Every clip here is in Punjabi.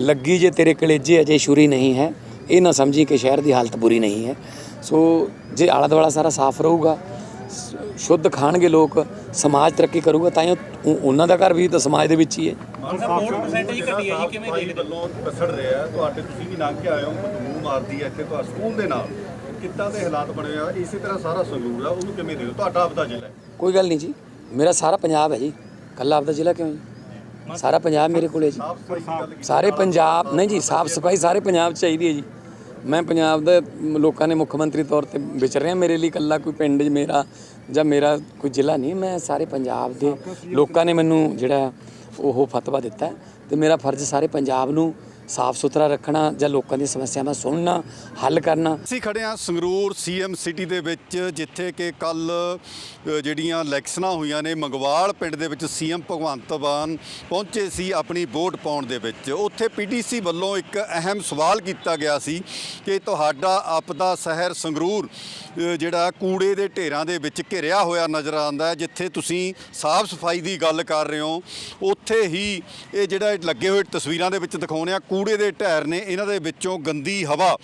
ਲੱਗੀ ਜੇ ਤੇਰੇ ਕਲੇਜੇ ਅਜੇ ਸ਼ੁਰੀ ਨਹੀਂ ਹੈ ਇਹ ਨਾ ਸਮਝੀ ਕਿ ਸ਼ਹਿਰ ਦੀ ਹਾਲਤ ਬੁਰੀ ਨਹੀਂ ਹੈ। ਸੋ ਜੇ ਆਲਾ ਦੁਆਲਾ ਸਾਰਾ ਸਾਫ਼ ਰਹੂਗਾ ਸ਼ੁੱਧ ਖਾਣਗੇ ਲੋਕ ਸਮਾਜ ਤਰੱਕੀ ਕਰੂਗਾ ਤਾਂ ਉਹਨਾਂ ਦਾ ਘਰ ਵੀ ਤਾਂ ਸਮਾਜ ਦੇ ਵਿੱਚ ਹੀ ਹੈ। ਵੋਟ ਪਰਸੈਂਟੇਜ ਘਟੀ ਹੈ ਜੀ ਕਿਵੇਂ ਭਾਈ ਵੱਲੋਂ ਪਸੜ ਰਿਹਾ ਤੁਹਾਡੇ ਤੁਸੀਂ ਵੀ ਲੰਘ ਕੇ ਆਏ ਹੋ ਬਦਬੂ ਮਾਰਦੀ ਹੈ ਇੱਥੇ ਤੁਹਾਡੇ ਸਕੂਲ ਦੇ ਨਾਲ। ਕਿੱਦਾਂ ਦੇ ਹਾਲਾਤ ਬਣੇ ਹੋਏ ਆ? ਇਸੇ ਤਰ੍ਹਾਂ ਸਾਰਾ ਸੰਗਰੂਰ ਆ ਉਹਨੂੰ ਕਿਵੇਂ ਦਿਓ ਤੁਹਾਡਾ ਆਪਦਾ ਜ਼ਿਲ੍ਹਾ ਹੈ। ਕੋਈ ਗੱਲ ਨਹੀਂ ਜੀ ਮੇਰਾ ਸਾਰਾ ਪੰਜਾਬ ਹੈ ਜੀ। ਕੱਲਾ ਆਪਦਾ ਜ਼ਿਲ੍ਹਾ ਕਿਉਂ ਜੀ? ਸਾਰਾ ਪੰਜਾਬ ਮੇਰੇ ਕੋਲੇ ਜੀ। ਸਾਰੇ ਪੰਜਾਬ ਨਹੀਂ ਜੀ ਸਾਫ਼ ਸਫ਼ਾਈ ਸਾਰੇ ਪੰਜਾਬ 'ਚ ਚਾਹੀਦੀ ਹੈ ਜੀ। ਮੈਂ ਪੰਜਾਬ ਦੇ ਲੋਕਾਂ ਨੇ ਮੁੱਖ ਮੰਤਰੀ ਤੌਰ ਤੇ ਵਿਚਰ ਰਿਹਾ ਮੇਰੇ ਲਈ ਕੱਲਾ ਕੋਈ ਪਿੰਡ ਮੇਰਾ ਜਾਂ ਮੇਰਾ ਕੋਈ ਜ਼ਿਲ੍ਹਾ ਨਹੀਂ ਮੈਂ ਸਾਰੇ ਪੰਜਾਬ ਦੇ ਲੋਕਾਂ ਨੇ ਮੈਨੂੰ ਜਿਹੜਾ ਉਹ ਫਤਵਾ ਦਿੱਤਾ ਤੇ ਮੇਰਾ ਫਰਜ਼ ਸਾਰੇ ਪੰਜਾਬ ਨੂੰ ਸਾਫ਼ ਸੁਥਰਾ ਰੱਖਣਾ ਜਾਂ ਲੋਕਾਂ ਦੀਆਂ ਸਮੱਸਿਆਵਾਂ ਸੁਣਨਾ, ਹੱਲ ਕਰਨਾ। ਅਸੀਂ ਖੜੇ ਹਾਂ ਸੰਗਰੂਰ ਸੀਐਮ ਸਿਟੀ ਦੇ ਵਿੱਚ, ਜਿੱਥੇ ਕਿ ਕੱਲ ਜਿਹੜੀਆਂ ਇਲੈਕਸ਼ਨਾਂ ਹੋਈਆਂ ਨੇ, ਮੰਗਵਾਲ ਪਿੰਡ ਦੇ ਵਿੱਚ ਸੀਐਮ ਭਗਵੰਤ ਮਾਨ ਪਹੁੰਚੇ ਸੀ ਆਪਣੀ ਵੋਟ ਪਾਉਣ ਦੇ ਵਿੱਚ। ਉੱਥੇ ਪੀਟੀਸੀ ਵੱਲੋਂ ਇੱਕ ਅਹਿਮ ਸਵਾਲ ਕੀਤਾ ਗਿਆ ਸੀ ਕਿ ਤੁਹਾਡਾ ਆਪਦਾ ਸ਼ਹਿਰ ਸੰਗਰੂਰ ਜਿਹੜਾ ਕੂੜੇ ਦੇ ਢੇਰਾਂ ਦੇ ਵਿੱਚ ਘਿਰਿਆ ਹੋਇਆ ਨਜ਼ਰ ਆਉਂਦਾ ਹੈ, ਜਿੱਥੇ ਤੁਸੀਂ ਸਾਫ਼ ਸਫ਼ਾਈ ਦੀ ਗੱਲ ਕਰ ਰਹੇ ਹੋ। ਉੱਥੇ ਹੀ ਇਹ ਜਿਹੜਾ ਲੱਗੇ ਹੋਏ ਤਸਵੀਰਾਂ ਦੇ ਵਿੱਚ ਦਿਖਾਉਂਦੇ ਆ ਕੂੜੇ ਦੇ ਢੇਰ ਨੇ ਇਹਨਾਂ ਦੇ ਵਿੱਚੋਂ ਗੰਦੀ ਹਵਾ,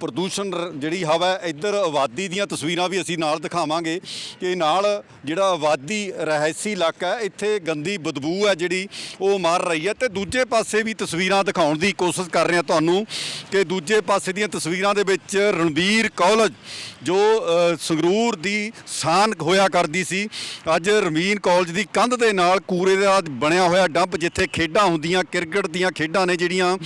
ਪ੍ਰਦੂਸ਼ਣ ਜਿਹੜੀ ਹਵਾ ਇੱਧਰ ਆਬਾਦੀ ਦੀਆਂ ਤਸਵੀਰਾਂ ਵੀ ਅਸੀਂ ਨਾਲ ਦਿਖਾਵਾਂਗੇ ਕਿ ਨਾਲ ਜਿਹੜਾ ਆਬਾਦੀ ਰਹਿਸੀ ਇਲਾਕਾ ਹੈ, ਇੱਥੇ ਗੰਦੀ ਬਦਬੂ ਹੈ ਜਿਹੜੀ ਉਹ ਮਾਰ ਰਹੀ ਹੈ ਤੇ ਦੂਜੇ ਪਾਸੇ ਵੀ ਤਸਵੀਰਾਂ ਦਿਖਾਉਣ ਦੀ ਕੋਸ਼ਿਸ਼ ਕਰ ਰਹੇ ਹਾਂ ਤੁਹਾਨੂੰ ਕਿ ਦੂਜੇ ਪਾਸੇ ਦੀਆਂ ਤਸਵੀਰਾਂ ਦੇ ਵਿੱਚ ਰਣਬੀਰ ਕਾਲਜ, ਜੋ ਸੰਗਰੂਰ ਦੀ ਸਾਨ ਹੋਇਆ ਕਰਦੀ ਸੀ, ਅੱਜ ਰਮੀਨ ਕਾਲਜ ਦੀ ਕੰਧ ਦੇ ਨਾਲ ਕੂੜੇ ਦਾ ਬਣਿਆ ਹੋਇਆ ਡੰਪ ਜਿੱਥੇ ਖੇਡਾਂ ਹੁੰਦੀਆਂ, ਕ੍ਰਿਕਟ ਦੀਆਂ ਖੇਡਾਂ ਨੇ ਜਿਹੜੀਆਂ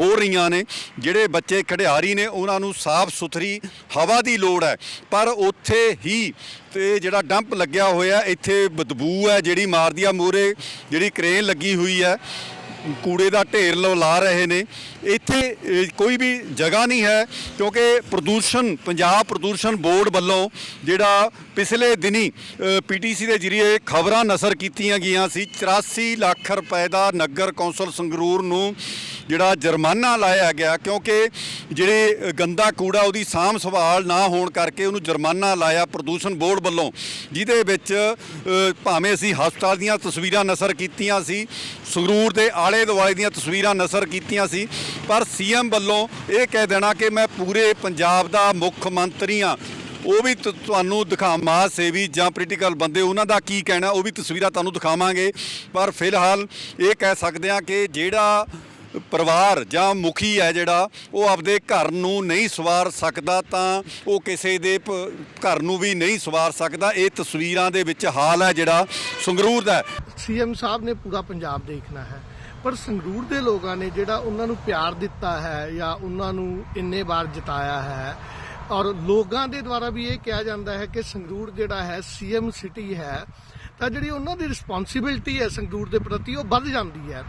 ਹੋ ਰਹੀਆਂ ਨੇ। ਜਿਹੜੇ ਬੱਚੇ ਖਿਡਾਰੀ ਨੇ, ਉਹਨਾਂ ਨੂੰ ਸਾਫ਼ ਸੁਥਰੀ ਹਵਾ ਦੀ ਲੋੜ ਹੈ। ਪਰ ਉੱਥੇ ਹੀ ਤੇ ਜਿਹੜਾ ਡੰਪ ਲੱਗਿਆ ਹੋਇਆ, ਇੱਥੇ ਬਦਬੂ ਹੈ ਜਿਹੜੀ ਮਾਰਦੀ ਆ। ਮੂਰੇ ਜਿਹੜੀ ਕ੍ਰੇਨ ਲੱਗੀ ਹੋਈ ਹੈ। ਕੂੜੇ ਦਾ ਢੇਰ ਲ- ਲਾ ਰਹੇ ਨੇ। ਇੱਥੇ ਕੋਈ ਵੀ ਜਗ੍ਹਾ ਨਹੀਂ ਹੈ, ਕਿਉਂਕਿ ਪ੍ਰਦੂਸ਼ਣ, ਪੰਜਾਬ ਪ੍ਰਦੂਸ਼ਣ ਬੋਰਡ ਵੱਲੋਂ ਜਿਹੜਾ ਪਿਛਲੇ ਦਿਨੀ ਪੀਟੀਸੀ ਦੇ ਜਰੀਏ ਖਬਰਾਂ ਨਸ਼ਰ ਕੀਤੀਆਂ ਗਈਆਂ ਸੀ 84 ਲੱਖ ਰੁਪਏ ਦਾ ਨਗਰ ਕੌਂਸਲ ਸੰਗਰੂਰ ਨੂੰ ਜਿਹੜਾ ਜੁਰਮਾਨਾ ਲਾਇਆ ਗਿਆ, ਕਿਉਂਕਿ ਜਿਹੜੇ ਗੰਦਾ ਕੂੜਾ ਉਹਦੀ ਸਾਂਭ ਸੰਭਾਲ ਨਾ ਹੋਣ ਕਰਕੇ ਉਹਨੂੰ ਜੁਰਮਾਨਾ ਲਾਇਆ ਪ੍ਰਦੂਸ਼ਣ ਬੋਰਡ ਵੱਲੋਂ, ਜਿਹਦੇ ਵਿੱਚ ਭਾਵੇਂ ਅਸੀਂ ਹਸਪਤਾਲ ਦੀਆਂ ਤਸਵੀਰਾਂ ਨਸ਼ਰ ਕੀਤੀਆਂ ਸੀ, ਸੰਗਰੂਰ ਦੇ ਆਲੇ ਦੁਆਲੇ ਦੀਆਂ ਤਸਵੀਰਾਂ ਨਸ਼ਰ ਕੀਤੀਆਂ ਸੀ, ਪਰ ਸੀਐਮ ਵੱਲੋਂ ਇਹ ਕਹਿ ਦੇਣਾ ਕਿ ਮੈਂ ਪੂਰੇ ਪੰਜਾਬ ਦਾ ਮੁੱਖ ਮੰਤਰੀ ਹਾਂ। ਉਹ ਵੀ ਤੁ- ਤੁਹਾਨੂੰ ਦਿਖਾਵਾਂ ਸੇਵੀ ਜਾਂ ਪੋਲੀਟੀਕਲ ਬੰਦੇ, ਉਹਨਾਂ ਦਾ ਕੀ ਕਹਿਣਾ, ਉਹ ਵੀ ਤਸਵੀਰਾਂ ਤੁਹਾਨੂੰ ਦਿਖਾਵਾਂਗੇ। ਪਰ ਫਿਲਹਾਲ ਇਹ ਕਹਿ ਸਕਦੇ ਹਾਂ ਕਿ ਜਿਹੜਾ ਪਰਿਵਾਰ ਜਾਂ ਮੁਖੀ ਹੈ ਜਿਹੜਾ, ਉਹ ਆਪਦੇ ਘਰ ਨੂੰ ਨਹੀਂ ਸਵਾਰ ਸਕਦਾ, ਤਾਂ ਉਹ ਕਿਸੇ ਦੇ ਘਰ ਨੂੰ ਵੀ ਨਹੀਂ ਸਵਾਰ ਸਕਦਾ। ਇਹ ਤਸਵੀਰਾਂ ਦੇ ਵਿੱਚ ਹਾਲ ਹੈ ਜਿਹੜਾ, ਸੰਗਰੂਰ ਦਾ। ਹੈ। ਸੀਐਮ ਸਾਹਿਬ ਨੇ ਪੂਰਾ ਪੰਜਾਬ ਦੇਖਣਾ ਹੈ। ਪਰ ਸੰਗਰੂਰ ਦੇ ਲੋਕਾਂ ਨੇ ਜਿਹੜਾ ਉਹਨਾਂ ਨੂੰ ਪਿਆਰ ਦਿੱਤਾ ਹੈ ਜਾਂ ਉਹਨਾਂ ਨੂੰ ਇੰਨੇ ਵਾਰ ਜਿਤਾਇਆ ਹੈ ਔਰ ਲੋਕਾਂ ਦੇ ਦੁਆਰਾ ਵੀ ਇਹ ਕਿਹਾ ਜਾਂਦਾ ਹੈ ਕਿ ਸੰਗਰੂਰ ਜਿਹੜਾ ਹੈ ਸੀਐਮ ਸਿਟੀ ਹੈ, ਤਾਂ ਜਿਹੜੀ ਉਹਨਾਂ ਦੀ ਰਿਸਪੌਂਸਿਬਿਲਟੀ ਹੈ ਸੰਗਰੂਰ ਦੇ ਪ੍ਰਤੀ ਉਹ ਵੱਧ ਜਾਂਦੀ ਹੈ।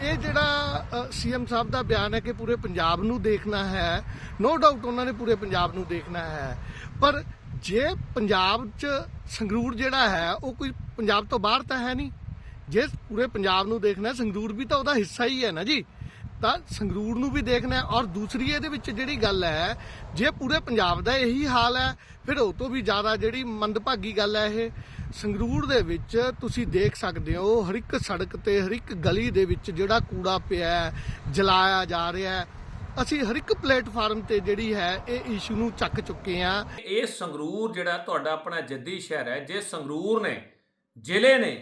ਇਹ ਜਿਹੜਾ ਸੀਐਮ ਸਾਹਿਬ ਦਾ ਬਿਆਨ ਹੈ ਕਿ ਪੂਰੇ ਪੰਜਾਬ ਨੂੰ ਦੇਖਣਾ ਹੈ ਨੋ ਡਾਊਟ ਉਹਨਾਂ ਨੇ ਪੂਰੇ ਪੰਜਾਬ ਨੂੰ ਦੇਖਣਾ ਹੈ। ਪਰ ਜੇ ਪੰਜਾਬ 'ਚ ਸੰਗਰੂਰ ਜਿਹੜਾ ਹੈ, ਉਹ ਕੋਈ ਪੰਜਾਬ ਤੋਂ ਬਾਹਰ ਤਾਂ ਹੈ ਨਹੀਂ। ਜੇ ਪੂਰੇ ਪੰਜਾਬ ਨੂੰ ਦੇਖਣਾ ਹੈ, ਸੰਗਰੂਰ ਵੀ ਤਾਂ ਉਹਦਾ ਹਿੱਸਾ ਹੀ ਹੈ ਨਾ ਜੀ। ਤਾਂ ਸੰਗਰੂਰ ਨੂੰ ਵੀ ਦੇਖਣਾ ਹੈ ਔਰ ਦੂਸਰੀ ਇਹਦੇ ਵਿੱਚ ਜਿਹੜੀ ਗੱਲ ਹੈ ਜੇ ਪੂਰੇ ਪੰਜਾਬ ਦਾ ਇਹੀ ਹਾਲ ਹੈ ਫਿਰ ਉਹ ਤੋਂ ਵੀ ਜ਼ਿਆਦਾ ਜਿਹੜੀ ਮੰਦਭਾਗੀ ਗੱਲ ਹੈ ਇਹ। ਸੰਗਰੂਰ ਦੇ ਵਿੱਚ ਤੁਸੀਂ ਦੇਖ ਸਕਦੇ ਹੋ ਹਰ ਇੱਕ ਸੜਕ ਤੇ ਹਰ ਇੱਕ ਗਲੀ ਦੇ ਵਿੱਚ ਜਿਹੜਾ ਕੂੜਾ ਪਿਆ ਹੈ ਜਲਾਇਆ ਜਾ ਰਿਹਾ ਹੈ। ਅਸੀਂ ਹਰ ਇੱਕ ਪਲੇਟਫਾਰਮ ਤੇ ਜਿਹੜੀ ਹੈ ਇਹ ਇਸ਼ੂ ਨੂੰ ਚੱਕ ਚੁੱਕੇ ਆ ਇਹ ਸੰਗਰੂਰ ਜਿਹੜਾ ਤੁਹਾਡਾ ਆਪਣਾ ਜੱਦੀ ਸ਼ਹਿਰ ਹੈ ਜੇ ਸੰਗਰੂਰ ਨੇ ਜ਼ਿਲ੍ਹੇ ਨੇ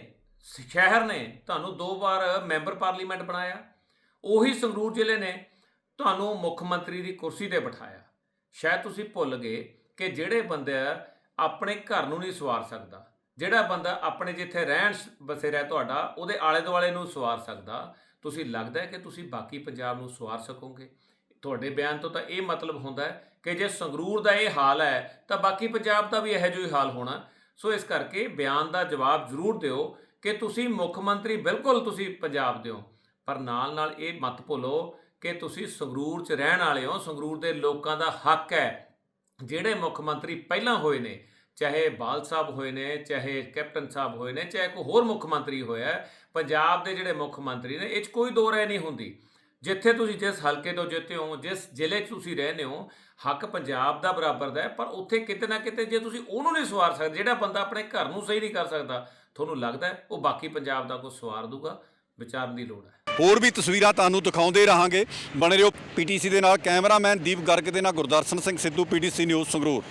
ਸ਼ਹਿਰ ਨੇ ਤੁਹਾਨੂੰ ਦੋ ਵਾਰ ਮੈਂਬਰ ਪਾਰਲੀਮੈਂਟ ਬਣਾਇਆ, ਉਹੀ ਸੰਗਰੂਰ ਜ਼ਿਲ੍ਹੇ ਨੇ ਤੁਹਾਨੂੰ ਮੁੱਖ ਮੰਤਰੀ ਦੀ ਕੁਰਸੀ ਤੇ ਬਿਠਾਇਆ। ਸ਼ਾਇਦ ਤੁਸੀਂ ਭੁੱਲ ਗਏ ਕਿ ਜਿਹੜੇ ਬੰਦੇ ਆਪਣੇ ਘਰ ਨੂੰ ਨਹੀਂ ਸਵਾਰ ਸਕਦਾ, ਜਿਹੜਾ ਬੰਦਾ ਆਪਣੇ ਜਿੱਥੇ ਰਹਿਣ ਸ- ਬਸੇਰਾ ਹੈ ਤੁਹਾਡਾ, ਉਹਦੇ ਆਲੇ ਦੁਆਲੇ ਨੂੰ ਸਵਾਰ ਸਕਦਾ, ਤੁਸੀਂ ਲੱਗਦਾ ਹੈ ਕਿ ਤੁਸੀਂ ਬਾਕੀ ਪੰਜਾਬ ਨੂੰ ਸਵਾਰ ਸਕੋਗੇ? ਤੁਹਾਡੇ ਬਿਆਨ ਤੋਂ ਤਾਂ ਇਹ ਮਤਲਬ ਹੁੰਦਾ ਹੈ ਕਿ ਜੇ ਸੰਗਰੂਰ ਦਾ ਇਹ ਹਾਲ ਹੈ, ਤਾਂ ਬਾਕੀ ਪੰਜਾਬ ਦਾ ਵੀ ਇਹੋ ਜਿਹਾ ਹੀ ਹਾਲ ਹੋਣਾ। ਸੋ ਇਸ ਕਰਕੇ ਬਿਆਨ ਦਾ ਜਵਾਬ ਜ਼ਰੂਰ ਦਿਓ ਕਿ ਤੁਸੀਂ ਮੁੱਖ ਮੰਤਰੀ ਬਿਲਕੁਲ ਤੁਸੀਂ ਪੰਜਾਬ ਦੇ ਹੋ, ਪਰ ਨਾਲ ਨਾਲ ਇਹ ਮਤ ਭੁੱਲੋ ਕਿ ਤੁਸੀਂ ਸੰਗਰੂਰ 'ਚ ਰਹਿਣ ਵਾਲੇ ਹੋ, ਸੰਗਰੂਰ ਦੇ ਲੋਕਾਂ ਦਾ ਹੱਕ ਹੈ। ਜਿਹੜੇ ਮੁੱਖ ਮੰਤਰੀ ਪਹਿਲਾਂ ਹੋਏ ਨੇ, ਚਾਹੇ ਬਾਲ ਸਾਹਿਬ ਹੋਏ ਨੇ, ਚਾਹੇ ਕੈਪਟਨ ਸਾਹਿਬ ਹੋਏ ਨੇ, ਚਾਹੇ ਕੋਈ ਹੋਰ ਮੁੱਖ ਮੰਤਰੀ ਹੋਇਆ, ਪੰਜਾਬ ਦੇ ਜਿਹੜੇ ਮੁੱਖ ਮੰਤਰੀ ਨੇ, ਇਹ 'ਚ ਕੋਈ ਦੋ ਰਾਏ ਨਹੀਂ ਹੁੰਦੀ। ਜਿੱਥੇ ਤੁਸੀਂ ਜਿਸ ਹਲਕੇ ਤੋਂ ਜਿੱਤੇ ਹੋ, ਜਿਸ ਜ਼ਿਲ੍ਹੇ 'ਚ ਤੁਸੀਂ ਰਹਿੰਦੇ ਹੋ, ਹੱਕ ਪੰਜਾਬ ਦਾ ਬਰਾਬਰ ਦਾ ਹੈ, ਪਰ ਉੱਥੇ ਕਿਤੇ ਨਾ ਕਿਤੇ ਜੇ ਤੁਸੀਂ ਉਹਨੂੰ ਨਹੀਂ ਸਵਾਰ ਸਕਦੇ, ਜਿਹੜਾ ਬੰਦਾ ਆਪਣੇ ਘਰ ਨੂੰ ਸਹੀ ਨਹੀਂ ਕਰ ਸਕਦਾ ਤੁਹਾਨੂੰ ਲੱਗਦਾ ਹੈ ਉਹ ਬਾਕੀ ਪੰਜਾਬ ਦਾ ਕੋਈ ਸਵਾਰ ਦੂਗਾ? ਵਿਚਾਰਨ ਦੀ ਲੋੜ ਹੈ। ਹੋਰ ਵੀ ਤਸਵੀਰਾਂ ਤੁਹਾਨੂੰ ਦਿਖਾਉਂਦੇ ਰਹਾਂਗੇ। ਬਣੇ ਰਹੋ ਪੀਟੀਸੀ ਦੇ ਨਾਲ ਕੈਮਰਾਮੈਨ ਦੀਪ ਗਰਗ ਦੇ ਨਾਲ ਗੁਰਦਰਸ਼ਨ ਸਿੰਘ ਸਿੱਧੂ, ਪੀਟੀਸੀ ਨਿਊਜ਼ ਸੰਗਰੂਰ।